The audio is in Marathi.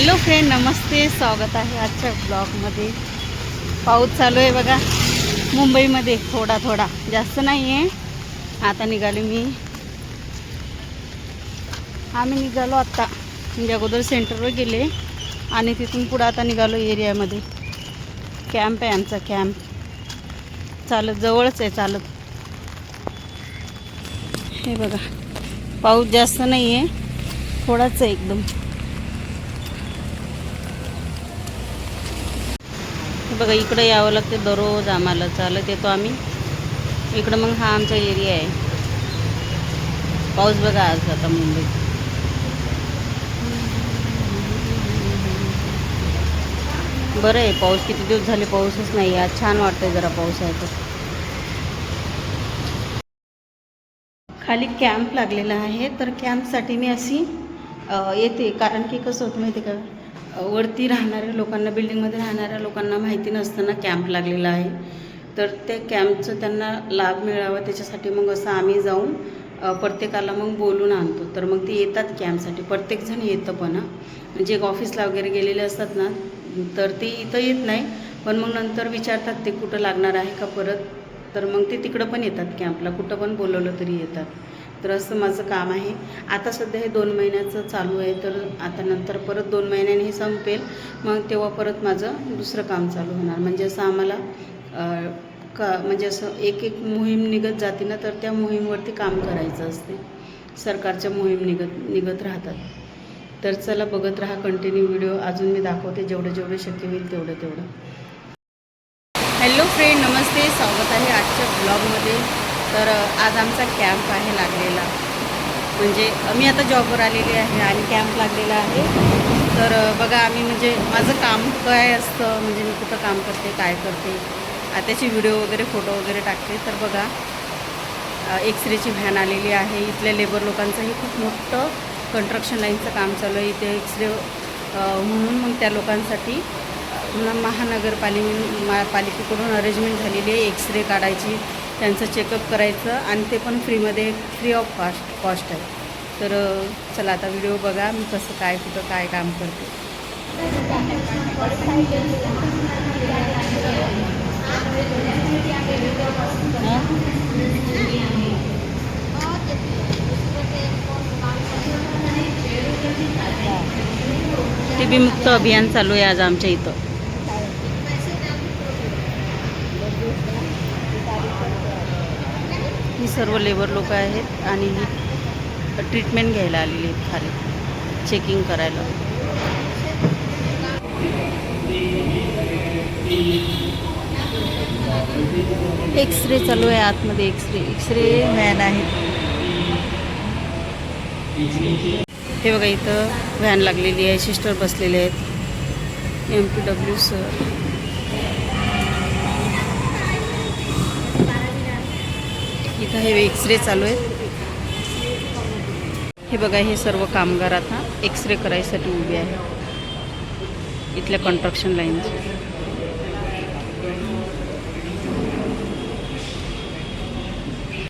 हॅलो फ्रेंड नमस्ते. स्वागत आहे आजच्या ब्लॉगमध्ये. पाऊस चालू आहे बघा. मुंबईमध्ये थोडा थोडा. जास्त नाही आहे आता निघालो मी. आम्ही निघालो आत्ता म्हणजे अगोदर सेंटरवर गेले. आणि तिथून पुढं आता निघालो एरियामध्ये. कॅम्प आहे आमचा कॅम्प. चालत जवळच आहे चालत. हे बघा. पाऊस जास्त नाही आहे थोडाच आहे एकदम. बघा इकडं यावं लागते दररोज आम्हाला. चालत येतो आम्ही. इकडं मग हा आमचा एरिया आहे. पाऊस बघा आज आता मुंबईत. बरं आहे पाऊस किती दिवस झाले पाऊसच नाही आज छान वाटतंय जरा पाऊस आहे तर खाली कॅम्प लागलेला आहे तर कॅम्पसाठी मी अशी येते. कारण की कसं होतं माहिती आहे का? वरती राहणाऱ्या लोकांना बिल्डिंगमध्ये राहणाऱ्या लोकांना माहिती नसताना कॅम्प लागलेला आहे. तर ते कॅम्पचं त्यांना लाभ मिळावा त्याच्यासाठी मग असं आम्ही जाऊन प्रत्येकाला मग बोलून आणतो. तर मग ते येतात कॅम्पसाठी. प्रत्येकजण येतं पण जे म्हणजे ऑफिसला वगैरे गेलेले असतात ना तर ते इथं येत नाही. पण मग नंतर विचारतात ते कुठं लागणार आहे का परत? तर मग ते तिकडं पण येतात कॅम्पला. कुठं पण बोलवलं तरी येतात. तर असं माझं काम आहे. आता सध्या हे दोन महिन्याचं चालू आहे तर आता नंतर परत दोन महिन्याने हे संपेल. मग तेव्हा परत माझं दुसरं काम चालू होणार. म्हणजे असं आम्हाला का म्हणजे असं एक एक मोहीम निघत जाते ना तर त्या मोहीमवरती काम करायचं असते. सरकारच्या मोहीम निघत निघत राहतात. तर चला बघत राहा कंटिन्यू व्हिडिओ अजून मी दाखवते जेवढं जेवढं शक्य होईल तेवढं तेवढं. हॅलो फ्रेंड नमस्ते. स्वागत आहे आजच्या ब्लॉगमध्ये तर आज आमचा कॅम्प आहे लागलेला. म्हणजे मी आता जॉबवर आलेली आहे आणि कॅम्प लागलेला आहे. तर बघा आम्ही म्हणजे माझं काम काय असतं? म्हणजे मी कुठं काम करते? काय करते? आ, त्याचे व्हिडिओ वगैरे फोटो वगैरे टाकते. तर बघा एक्सरेची व्हॅन आलेली आहे. इथल्या लेबर लोकांचंही खूप मोठं कन्स्ट्रक्शन लाईनचं काम चालू आहे. इथे एक्सरे म्हणून मग त्या लोकांसाठी पुन्हा महानगरपालिके मा पालिकेकडून अरेंजमेंट झालेली आहे. एक्सरे काढायची. त्यांचं चेकअप करायचं आणि ते पण फ्रीमध्ये फ्री ऑफ कॉस्ट कॉस्ट आहे. तर चला आता व्हिडिओ बघा मी कसं काय कुठं काय काम करते. टी बी मुक्त अभियान चालू आहे आज आमच्या इथं. ही सर्व लेबर लोक आहेत आणि ही ट्रीटमेंट घ्यायला आलेली आहेत खाली. चेकिंग करायला. एक्सरे चालू आहे आतमध्ये. एक्सरे एक्सरे व्हॅन आहे. हे बघा इथं व्हॅन लागलेली आहे. सिस्टर बसलेले आहेत. एम पी डब्ल्यू सर इथं हे एक्सरे चालू आहेत. हे बघा हे सर्व कामगार आता एक्सरे करायसाठी उभे आहे इथल्या कॉन्ट्रक्शन लाईनचे